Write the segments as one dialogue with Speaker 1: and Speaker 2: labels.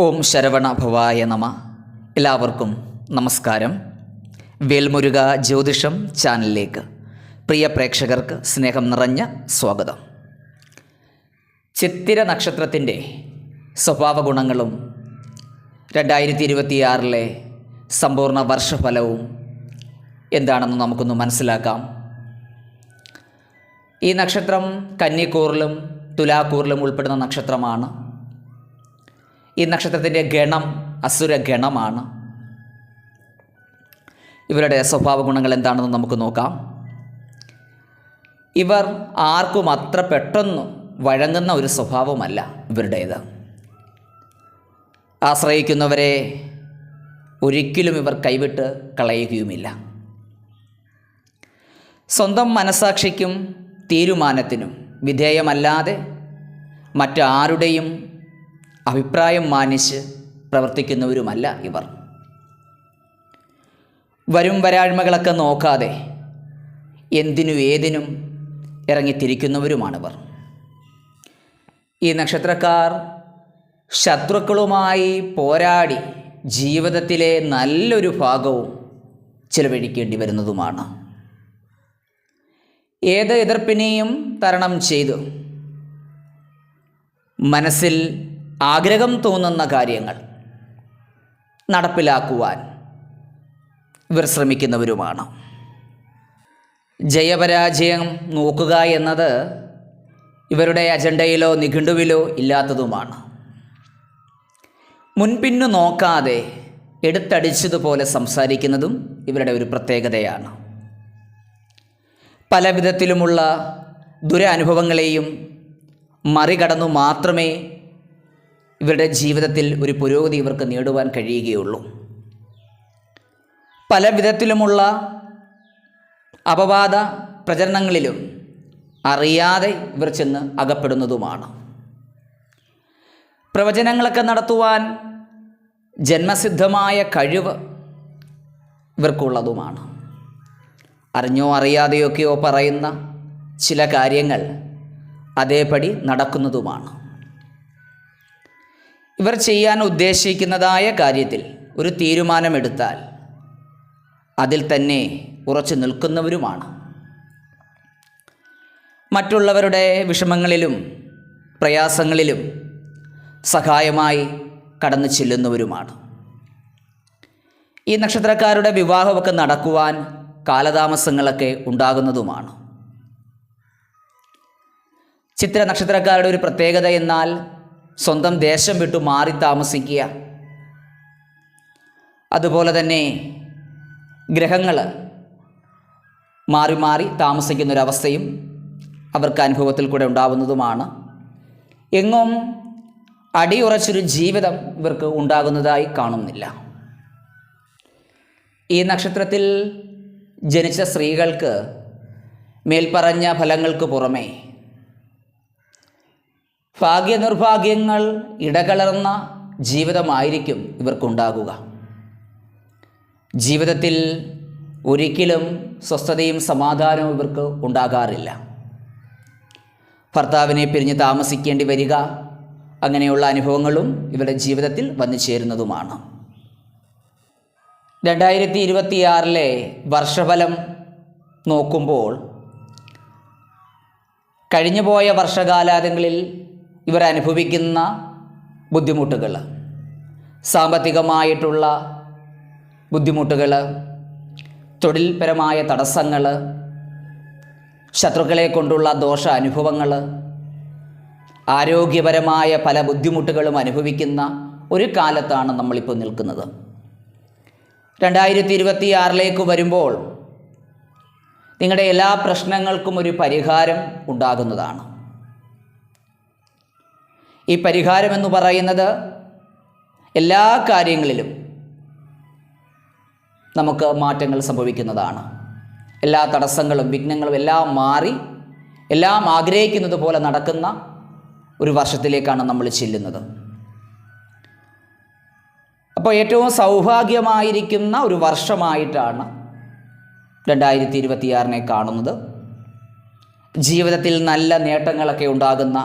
Speaker 1: ഓം ശരവണ ഭവായ നമ. എല്ലാവർക്കും നമസ്കാരം. വേൽമുരുക ജ്യോതിഷം ചാനലിലേക്ക് പ്രിയ പ്രേക്ഷകർക്ക് സ്നേഹം നിറഞ്ഞ സ്വാഗതം. ചിത്തിര നക്ഷത്രത്തിന്റെ സ്വഭാവ ഗുണങ്ങളും രണ്ടായിരത്തി ഇരുപത്തിയാറിലെ സമ്പൂർണ വർഷഫലവും എന്താണെന്ന് നമുക്കൊന്ന് മനസ്സിലാക്കാം. ഈ നക്ഷത്രം കന്നിക്കൂറിലും തുലാക്കൂറിലും ഉൾപ്പെടുന്ന നക്ഷത്രമാണ്. ഈ നക്ഷത്രത്തിന്റെ ഗണം അസുര ഗണമാണ് ഇവരുടെ സ്വഭാവ ഗുണങ്ങൾ എന്താണെന്ന് നമുക്ക് നോക്കാം. ഇവർ ആർക്കും അത്ര പെട്ടെന്ന് വഴങ്ങുന്ന ഒരു സ്വഭാവമല്ല ഇവരുടേത്. ആശ്രയിക്കുന്നവരെ ഒരിക്കലും ഇവർ കൈവിട്ട് കളയുകയുമില്ല. സ്വന്തം മനസാക്ഷിക്കും തീരുമാനത്തിനും വിധേയമല്ലാതെ മറ്റാരുടെയും അഭിപ്രായം മാനിച്ച് പ്രവർത്തിക്കുന്നവരുമല്ല ഇവർ. വരും വരാഴ്മകളൊക്കെ നോക്കാതെ എന്തിനും ഏതിനും ഇറങ്ങിത്തിരിക്കുന്നവരുമാണിവർ. ഈ നക്ഷത്രക്കാർ ശത്രുക്കളുമായി പോരാടി ജീവിതത്തിലെ നല്ലൊരു ഭാഗവും ചിലവഴിക്കേണ്ടി വരുന്നതുമാണ്. ഏത് എതിർപ്പിനെയും തരണം ചെയ്തു മനസ്സിൽ ആഗ്രഹം തോന്നുന്ന കാര്യങ്ങൾ നടപ്പിലാക്കുവാൻ ഇവർ ശ്രമിക്കുന്നവരുമാണ്. ജയപരാജയം നോക്കുക എന്നത് ഇവരുടെ അജണ്ടയിലോ നിഘണ്ടുവിലോ ഇല്ലാത്തതുമാണ്. മുൻപിന്നു നോക്കാതെ എടുത്തടിച്ചതുപോലെ സംസാരിക്കുന്നതും ഇവരുടെ ഒരു പ്രത്യേകതയാണ്. പല വിധത്തിലുമുള്ള ദുരനുഭവങ്ങളെയും മറികടന്നു മാത്രമേ ഇവരുടെ ജീവിതത്തിൽ ഒരു പുരോഗതി ഇവർക്ക് നേടുവാൻ കഴിയുകയുള്ളൂ. പല വിധത്തിലുമുള്ള അപവാദ പ്രചരണങ്ങളിലും അറിയാതെ ഇവർ ചെന്ന് അകപ്പെടുന്നതുമാണ്. പ്രവചനങ്ങളൊക്കെ നടത്തുവാൻ ജന്മസിദ്ധമായ കഴിവ് ഇവർക്കുള്ളതുമാണ്. അറിഞ്ഞോ അറിയാതെയൊക്കെയോ പറയുന്ന ചില കാര്യങ്ങൾ അതേപടി നടക്കുന്നതുമാണ്. ഇവർ ചെയ്യാൻ ഉദ്ദേശിക്കുന്നതായ കാര്യത്തിൽ ഒരു തീരുമാനമെടുത്താൽ അതിൽ തന്നെ ഉറച്ചു നിൽക്കുന്നവരുമാണ്. മറ്റുള്ളവരുടെ വിഷമങ്ങളിലും പ്രയാസങ്ങളിലും സഹായമായി കടന്നു ചെല്ലുന്നവരുമാണ്. ഈ നക്ഷത്രക്കാരുടെ വിവാഹമൊക്കെ നടക്കുവാൻ കാലതാമസങ്ങളൊക്കെ ഉണ്ടാകുന്നതുമാണ്. ചിത്ര നക്ഷത്രക്കാരുടെ ഒരു പ്രത്യേകത എന്നാൽ സ്വന്തം ദേശം വിട്ടു മാറി താമസിക്കുക. അതുപോലെ തന്നെ ഗ്രഹങ്ങൾ മാറി മാറി താമസിക്കുന്നൊരവസ്ഥയും അവർക്ക് അനുഭവത്തിൽ കൂടെ ഉണ്ടാവുന്നതുമാണ്. എങ്ങും അടിയുറച്ചൊരു ജീവിതം ഇവർക്ക് ഉണ്ടാകുന്നതായി കാണുന്നില്ല. ഈ നക്ഷത്രത്തിൽ ജനിച്ച സ്ത്രീകൾക്ക് മേൽപ്പറഞ്ഞ ഫലങ്ങൾക്ക് പുറമേ ഭാഗ്യനിർഭാഗ്യങ്ങൾ ഇടകലർന്ന ജീവിതമായിരിക്കും ഇവർക്കുണ്ടാകുക. ജീവിതത്തിൽ ഒരിക്കലും സ്വസ്ഥതയും സമാധാനവും ഇവർക്ക് ഉണ്ടാകാറില്ല. ഭർത്താവിനെ പിരിഞ്ഞ് താമസിക്കേണ്ടി വരിക അങ്ങനെയുള്ള അനുഭവങ്ങളും ഇവരുടെ ജീവിതത്തിൽ വന്നു ചേരുന്നതുമാണ്. രണ്ടായിരത്തി ഇരുപത്തിയാറിലെ വർഷഫലം നോക്കുമ്പോൾ കഴിഞ്ഞുപോയ വർഷകാലാതങ്ങളിൽ ഇവർ അനുഭവിക്കുന്ന ബുദ്ധിമുട്ടുകൾ സാമ്പത്തികമായിട്ടുള്ള ബുദ്ധിമുട്ടുകൾ തൊഴിൽപരമായ തടസ്സങ്ങൾ ശത്രുക്കളെ കൊണ്ടുള്ള ദോഷ അനുഭവങ്ങൾ ആരോഗ്യപരമായ പല ബുദ്ധിമുട്ടുകളും അനുഭവിക്കുന്ന ഒരു കാലത്താണ് നമ്മളിപ്പോൾ നിൽക്കുന്നത്. രണ്ടായിരത്തി ഇരുപത്തി ആറിലേക്ക് വരുമ്പോൾ നിങ്ങളുടെ എല്ലാ പ്രശ്നങ്ങൾക്കും ഒരു പരിഹാരം ഉണ്ടാകുന്നതാണ്. ഈ പരിഹാരമെന്ന് പറയുന്നത് എല്ലാ കാര്യങ്ങളിലും നമുക്ക് മാറ്റങ്ങൾ സംഭവിക്കുന്നതാണ്. എല്ലാ തടസ്സങ്ങളും വിഘ്നങ്ങളും എല്ലാം മാറി എല്ലാം ആഗ്രഹിക്കുന്നത് പോലെ നടക്കുന്ന ഒരു വർഷത്തിലേക്കാണ് നമ്മൾ ചെല്ലുന്നത്. അപ്പോൾ ഏറ്റവും സൗഭാഗ്യമായിരിക്കുന്ന ഒരു വർഷമായിട്ടാണ് രണ്ടായിരത്തി ഇരുപത്തിയാറിനെ കാണുന്നത്. ജീവിതത്തിൽ നല്ല നേട്ടങ്ങളൊക്കെ ഉണ്ടാകുന്ന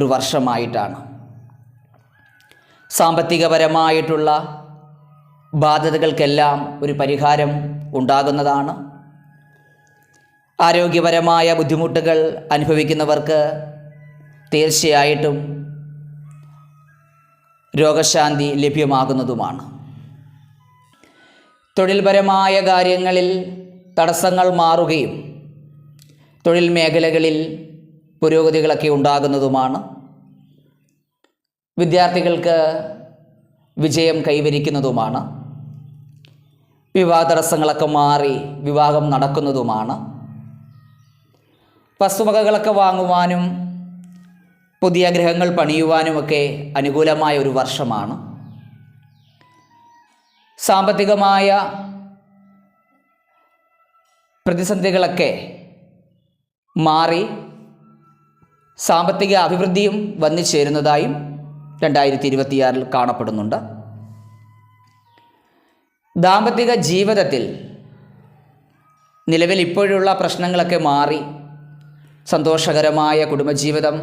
Speaker 1: ഒരു വർഷമായിട്ടാണ്. സാമ്പത്തികപരമായിട്ടുള്ള ബാധ്യതകൾക്കെല്ലാം ഒരു പരിഹാരം ഉണ്ടാകുന്നതാണ്. ആരോഗ്യപരമായ ബുദ്ധിമുട്ടുകൾ അനുഭവിക്കുന്നവർക്ക് തീർച്ചയായിട്ടും രോഗശാന്തി ലഭ്യമാകുന്നതുമാണ്. തൊഴിൽപരമായ കാര്യങ്ങളിൽ തടസ്സങ്ങൾ മാറുകയും തൊഴിൽ മേഖലകളിൽ പുരോഗതികളൊക്കെ ഉണ്ടാകുന്നതുമാണ്. വിദ്യാർത്ഥികൾക്ക് വിജയം കൈവരിക്കുന്നതുമാണ്. വിവാഹ തടസ്സങ്ങളൊക്കെ മാറി വിവാഹം നടക്കുന്നതുമാണ്. വസ്തുവകകളൊക്കെ വാങ്ങുവാനും പുതിയ ഗ്രഹങ്ങൾ പണിയുവാനുമൊക്കെ അനുകൂലമായ ഒരു വർഷമാണ്. സാമ്പത്തികമായ പ്രതിസന്ധികളൊക്കെ മാറി സാമ്പത്തിക അഭിവൃദ്ധിയും വന്നു ചേരുന്നതായും രണ്ടായിരത്തി ഇരുപത്തിയാറിൽ കാണപ്പെടുന്നുണ്ട്. ദാമ്പത്തിക ജീവിതത്തിൽ നിലവിൽ ഇപ്പോഴുള്ള പ്രശ്നങ്ങളൊക്കെ മാറി സന്തോഷകരമായ കുടുംബജീവിതം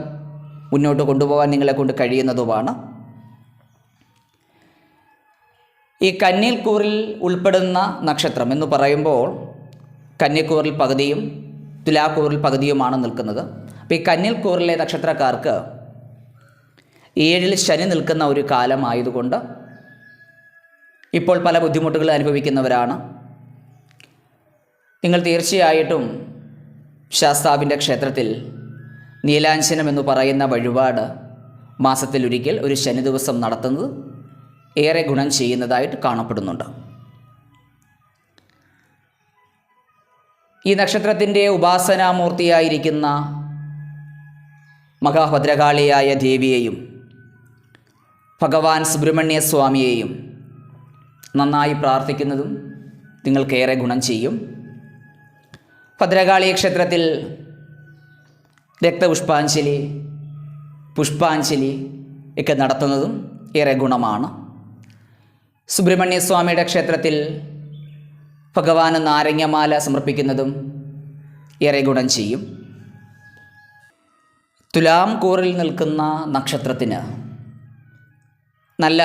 Speaker 1: മുന്നോട്ട് കൊണ്ടുപോകാൻ നിങ്ങളെ കൊണ്ട് കഴിയുന്നതുമാണ്. ഈ കന്നിൽക്കൂറിൽ ഉൾപ്പെടുന്ന നക്ഷത്രം എന്ന് പറയുമ്പോൾ കന്നിക്കൂറിൽ പകുതിയും തുലാക്കൂറിൽ പകുതിയുമാണ് നിൽക്കുന്നത്. അപ്പോൾ ഈ കന്നിൽക്കൂറിലെ നക്ഷത്രക്കാർക്ക് ഏഴിൽ ശനി നിൽക്കുന്ന ഒരു കാലമായതുകൊണ്ട് ഇപ്പോൾ പല ബുദ്ധിമുട്ടുകൾ അനുഭവിക്കുന്നവരാണ്. നിങ്ങൾ തീർച്ചയായിട്ടും ശാസ്താവിന്റെ ക്ഷേത്രത്തിൽ നീലാഞ്ചനം എന്ന് പറയുന്ന വഴിപാട് മാസത്തിലൊരിക്കൽ ഒരു ശനി ദിവസം നടത്തുന്നത് ഏറെ ഗുണം ചെയ്യുന്നതായിട്ട് കാണപ്പെടുന്നുണ്ട്. ഈ നക്ഷത്രത്തിന്റെ ഉപാസനാമൂർത്തിയായിരിക്കുന്ന മഹാഭദ്രകാളിയായ ദേവിയെയും ഭഗവാൻ സുബ്രഹ്മണ്യ സ്വാമിയെയും നന്നായി പ്രാർത്ഥിക്കുന്നതും നിങ്ങൾക്കേറെ ഗുണം ചെയ്യും. ഭദ്രകാളി ക്ഷേത്രത്തിൽ രക്തപുഷ്പാഞ്ജലി പുഷ്പാഞ്ജലി ഒക്കെ നടത്തുന്നതും ഏറെ ഗുണമാണ്. സുബ്രഹ്മണ്യ സ്വാമിയുടെ ക്ഷേത്രത്തിൽ ഭഗവാന് നാരങ്ങമാല സമർപ്പിക്കുന്നതും ഏറെ ഗുണം ചെയ്യും. തുലാം കൂറിൽ നിൽക്കുന്ന നക്ഷത്രത്തിന് നല്ല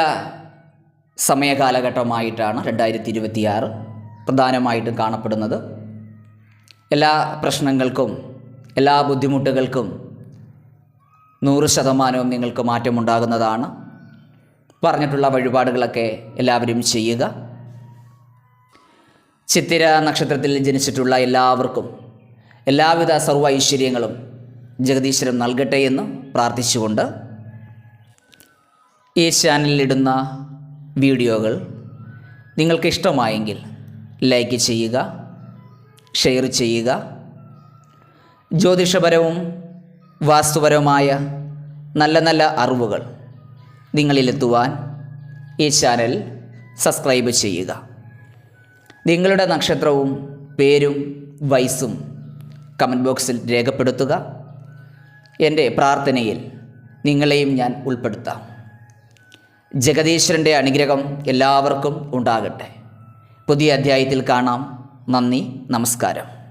Speaker 1: സമയകാലഘട്ടമായിട്ടാണ് രണ്ടായിരത്തി ഇരുപത്തിയാറ് പ്രധാനമായിട്ടും കാണപ്പെടുന്നത്. എല്ലാ പ്രശ്നങ്ങൾക്കും എല്ലാ ബുദ്ധിമുട്ടുകൾക്കും നൂറ് ശതമാനവും നിങ്ങൾക്ക് മാറ്റമുണ്ടാകുന്നതാണ്. പറഞ്ഞിട്ടുള്ള വഴിപാടുകളൊക്കെ എല്ലാവരും ചെയ്യുക. ചിത്തിര നക്ഷത്രത്തിൽ ജനിച്ചിട്ടുള്ള എല്ലാവർക്കും എല്ലാവിധ സർവ ഐശ്വര്യങ്ങളും ജഗദീശ്വരം നൽകട്ടെ എന്ന് പ്രാർത്ഥിച്ചുകൊണ്ട് ഈ ചാനലിലിടുന്ന വീഡിയോകൾ നിങ്ങൾക്ക് ഇഷ്ടമായെങ്കിൽ ലൈക്ക് ചെയ്യുക ഷെയർ ചെയ്യുക. ജ്യോതിഷപരവും വാസ്തുപരവുമായ നല്ല നല്ല അറിവുകൾ നിങ്ങളിലെത്തുവാൻ ഈ ചാനൽ സബ്സ്ക്രൈബ് ചെയ്യുക. നിങ്ങളുടെ നക്ഷത്രവും പേരും വയസ്സും കമന്റ് ബോക്സിൽ രേഖപ്പെടുത്തുക. എന്റെ പ്രാർത്ഥനയിൽ നിങ്ങളെയും ഞാൻ ഉൾപ്പെടുത്താം. ജഗദീശ്വരന്റെ അനുഗ്രഹം എല്ലാവർക്കും ഉണ്ടാകട്ടെ. പുതിയ അധ്യായത്തിൽ കാണാം. നന്ദി നമസ്കാരം.